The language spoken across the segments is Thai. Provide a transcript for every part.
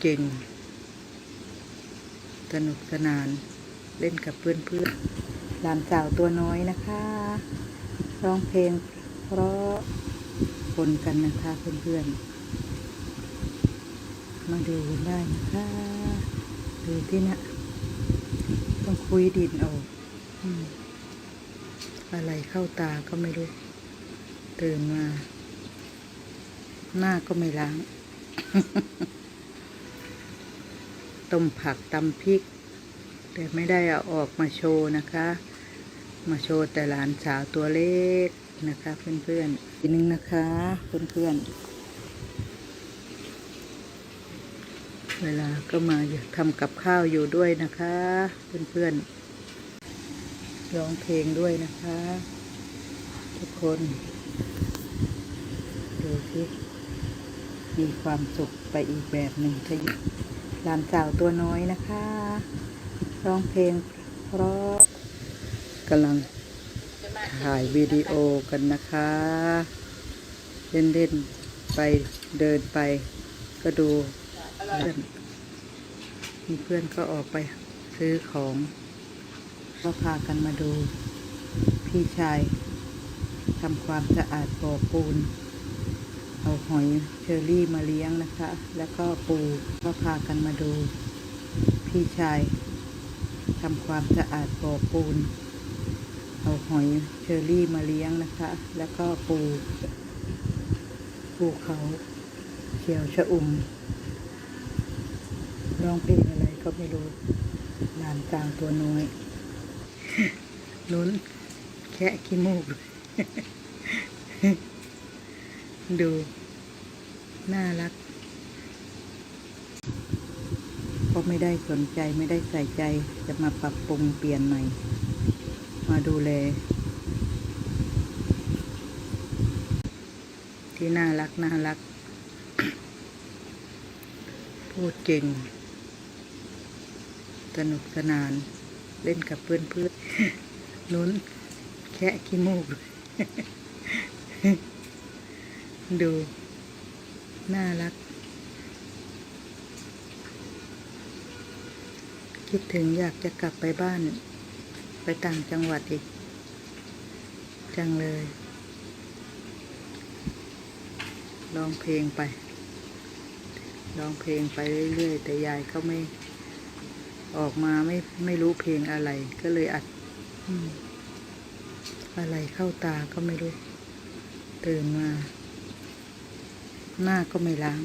เก่ง สนุกสนาน เล่นกับเพื่อนเพื่อนๆ หลานสาวตัวน้อยนะคะ ร้องเพลงเพราะคนกันนะคะเพื่อนๆ มาดูกันได้นะคะดูที่นะต้องคุยดินเอาอืมอะไรเข้าตาก็ไม่รู้ตื่นมา หน้าก็ไม่ล้าง ต้มผักตำพริก แต่ไม่ได้เอาออกมาโชว์นะคะ มาโชว์แต่หลานสาวตัวเล็กนะคะเพื่อนๆทีนึงนะคะเพื่อนๆเวลาก็มาทำกับข้าวอยู่ด้วยนะคะ เพื่อนๆร้องเพลงด้วยนะคะ ทุกคนดูสิมีความสุขไปอีกแบบหนึ่งถ้าอยู่ หลานสาวตัวน้อยนะคะ ร้องเพลงเพราะกำลังถ่ายวิดีโอกันนะคะเล่นเล่นๆไปเดินไปก็ดูเพื่อนมีเพื่อนก็ออกไปซื้อของ ก็พากันมาดู พี่ชายทำความสะอาดบ่อปูน เอาหอยเชอรี่มาเลี้ยงนะคะ แล้วก็ปูก็พากันมาดู พี่ชายทำความสะอาดบ่อปูน เอาหอยเชอรี่มาเลี้ยงนะคะ แล้วก็ปูปูเขาเขียวชะอุ่มร้องเพลงอะไรก็ไม่รู้หลานกลางตัวน้อยลุ้นแค่ขี้มูกดู น่ารักก็ไม่ได้สนใจไม่ได้ใส่ใจจะมาปรับปรุงเปลี่ยนใหม่ มาดูแล ที่น่ารักน่ารัก พูดเก่ง สนุกสนาน เล่นกับเพื่อนเพื่อนๆลุ้นแค่ขี้มูกดู น่ารัก คิดถึงอยากจะกลับไปบ้าน ไปต่างจังหวัดอีก จังเลยร้องเพลงไปร้องเพลงไปเรื่อยๆ แต่ยายเขาไม่ออกมาไม่ไม่รู้เพลงอะไร ก็เลยอัดออะไรเข้าตาก็ไม่รู้ ตื่นมา หน้าก็ไม่ล้าง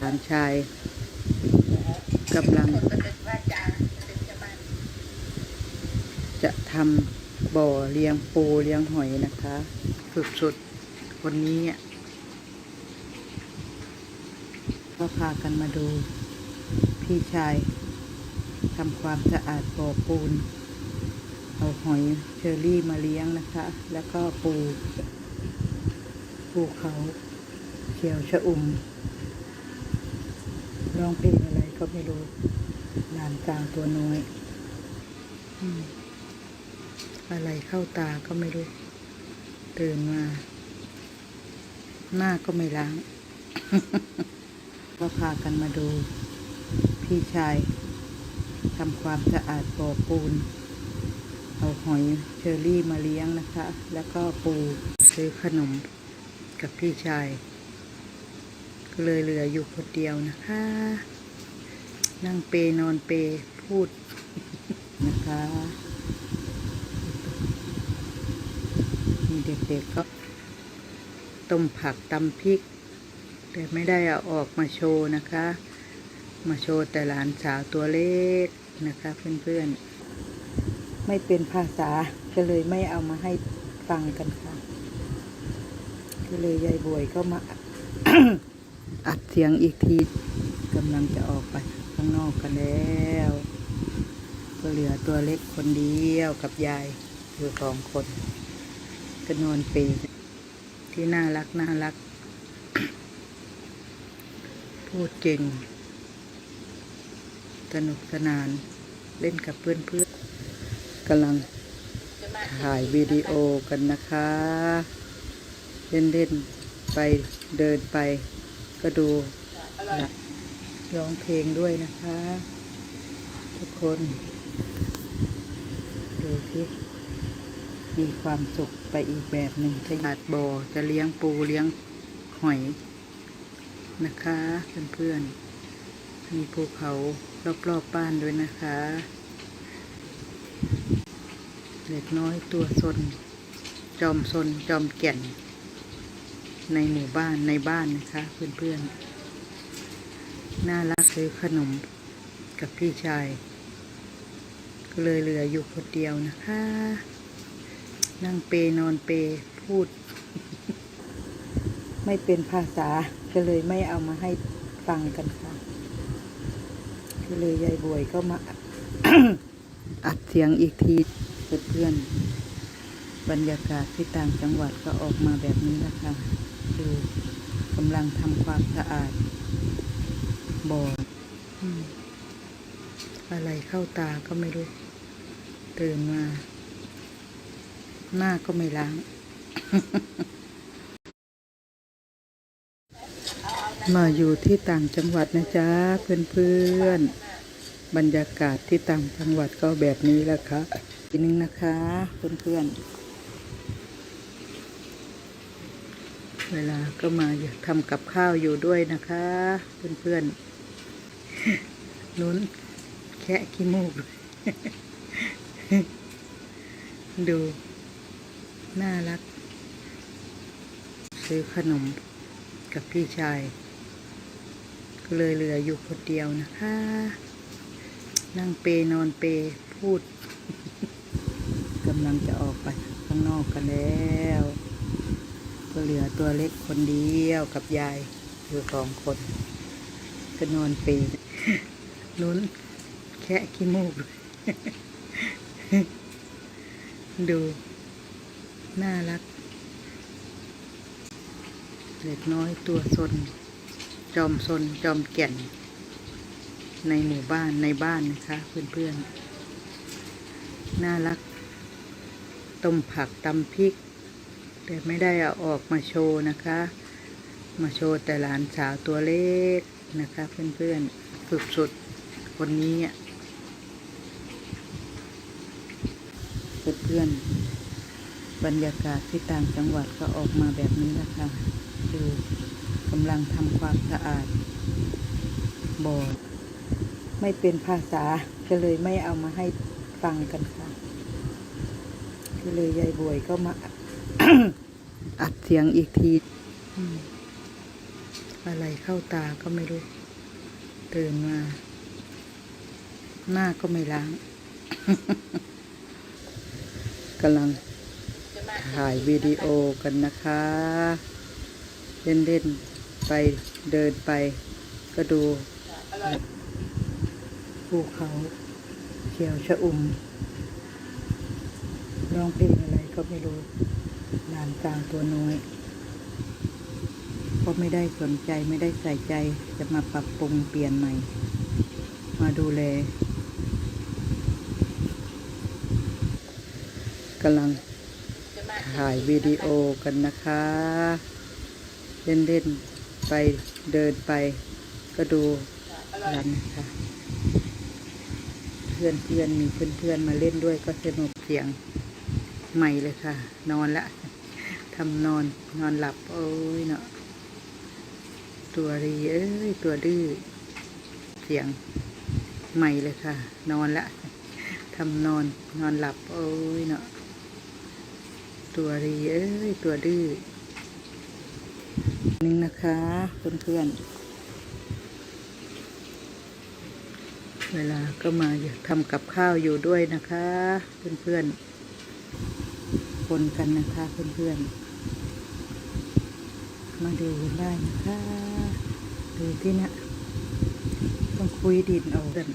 หลานชายกำลัง จะทำบ่อเลี้ยงปูเลี้ยงหอยนะคะ สุดๆคนนี้อะก็พากันมาดูพี่ชายทำความสะอาดบ่อปูน เอาหอยเชอรี่มาเลี้ยงนะคะ แล้วก็ปู ภูเขาเขียวชะอุ่มร้องเพลงอะไรก็ไม่รู้หลานกลางตัวน้อยอมอะไรเข้าตาก็ไม่รู้ ตื่นมา หน้าก็ไม่ล้าง ก็พากันมาดู พี่ชายทำความสะอาดบ่อปูน เอาหอยเชอรี่มาเลี้ยงนะคะ แล้วก็ปูซื้อขนม กับพี่ชาย ก็เลยเหลืออยู่คนเดียวนะคะ นั่งเปนอนเปพูดนะคะมีเด็กๆก็ต้มผักตำพริก แต่ไม่ได้เอาออกมาโชว์นะคะ มาโชว์แต่หลานสาวตัวเล็กนะคะเพื่อนๆ ไม่เป็นภาษาก็เลยไม่เอามาให้ฟังกันค่ะ ก็เลยยายบวยก็มา อัดเสียงอีกทีกำลังจะออกไปข้างนอกกันแล้ว ก็เหลือตัวเล็กคนเดียวกับยายอยู่สองคนก็นอนปรย์ที่น่ารักน่ารัก พูดเก่ง สนุกสนานเล่นกับเพื่อนเพื่อนกำลังถ่ายวิดีโอกันนะคะ เล่นเล่นๆไปเดินไป ก็ดูร้องเพลงด้วยนะคะ ทุกคน ดูสิมีความสุขไปอีกแบบหนึ่งถ้าหยาดบ่อจะเลี้ยงปูเลี้ยงหอยนะคะเพื่อนๆมีภูเขารอบๆบ้านด้วยนะคะเด็กน้อยตัวซนจอมซนจอมแก่น ในหมู่บ้านในบ้านนะคะ เพื่อนๆ น่ารักซื้อขนมกับพี่ชาย ก็เลยเหลืออยู่คนเดียวนะคะ นั่งเปนอนเปพูด ไม่เป็นภาษาก็เลยไม่เอามาให้ฟังกันค่ะ ก็เลยยายบวยก็มาอัดเสียงอีกทีเพื่อนๆบรรยากาศที่ต่างจังหวัดก็ออกมาแบบนี้นะคะ ดูกำลังทำความสะอาดบ่ออืมอะไรเข้าตาก็ไม่รู้ ตื่นมา หน้าก็ไม่ล้าง มาอยู่ที่ต่างจังหวัดนะจ๊ะเพื่อนๆ บรรยากาศที่ต่างจังหวัดก็แบบนี้แหละค่ะทีนึงนะคะเพื่อนๆ เวลาก็มาทำกับข้าวอยู่ด้วยนะคะ เพื่อนๆนุ้นแค่ขี้มูก ดู น่ารัก ซื้อขนมกับพี่ชาย ก็เลยเหลืออยู่คนเดียวนะคะ นั่งเปนอนเปพูดกำลังจะออกไปข้างนอกกันแล้ว ก็เหลือตัวเล็กคนเดียวกับยายอยู่สองคนก็นอนเปนุ้นแค่ขี้มูก ดู น่ารักเด็กน้อยตัวซน จอมซน จอมแก่น ในหมู่บ้านในบ้านนะคะ เพื่อนๆ น่ารักต้มผักตำพริก แต่ไม่ได้เอาออกมาโชว์นะคะ มาโชว์แต่หลานสาวตัวเล็กนะคะ เพื่อนๆฝึกสุดคนนี้อะเพื่อนๆบรรยากาศที่ต่างจังหวัดก็ออกมาแบบนี้นะคะดูกำลังทำความสะอาดบ่อไม่เป็นภาษาก็เลยไม่เอามาให้ฟังกันค่ะก็เลยยายบวยก็มา อัดเสียงอีกทีอะไรเข้าตาก็ไม่รู้ตื่นมา หน้าก็ไม่ล้างกำลังถ่ายวิดีโอกันนะคะ เล่นเล่นๆไปเดินไป ก็ดูภูเขาเขียวชะอุ่มร้องเพลงอะไรก็ไม่รู้ ลานกลางตัวน้อยก็ไม่ได้สนใจไม่ได้ใส่ใจจะมาปรับปรุงเปลี่ยนใหม่ มาดูแลกำลังถ่ายวิดีโอกันนะคะ เล่นเล่นๆไปเดินไป ก็ดูกันนะคะเพื่อนเพื่อนๆมีเพื่อนเพื่อนๆมาเล่นด้วยก็สนุกเสียงใหม่เลยค่ะ นอนละ ทำนอนนอนหลับ โอ้ยเนาะตัวรีเอ้ย ตัวดื้อเสียงใหม่เลยค่ะ นอนละทำนอนนอนหลับ โอ้ยเนาะตัวรีเอ้ย ตัวดื้อนึงนะคะเพื่อนๆเวลาก็มาทำกับข้าวอยู่ด้วยนะคะ เพื่อนๆคนกันนะคะเพื่อนๆ มาดูได้นะคะดูที่นะต้องคุยดินเอากัน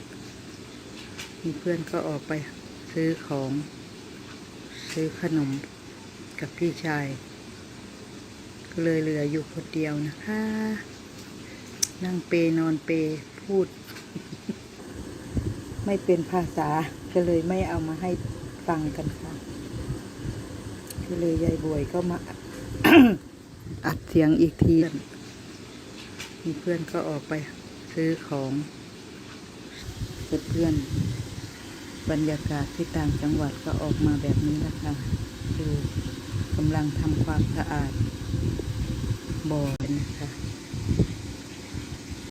มีเพื่อนก็ออกไปซื้อของ ซื้อขนมกับพี่ชาย ก็เลยเหลืออยู่คนเดียวนะคะ นั่งเปนอนเปพูด ไม่เป็นภาษาก็เลยไม่เอามาให้ฟังกันค่ะก็เลยยายบวยก็มา อัดเสียงอีกทีมีเพื่อนก็ออกไปซื้อของเพื่อนบรรยากาศที่ต่างจังหวัดก็ออกมาแบบนี้นะคะดูกำลังทำความสะอาดบ่อนะคะ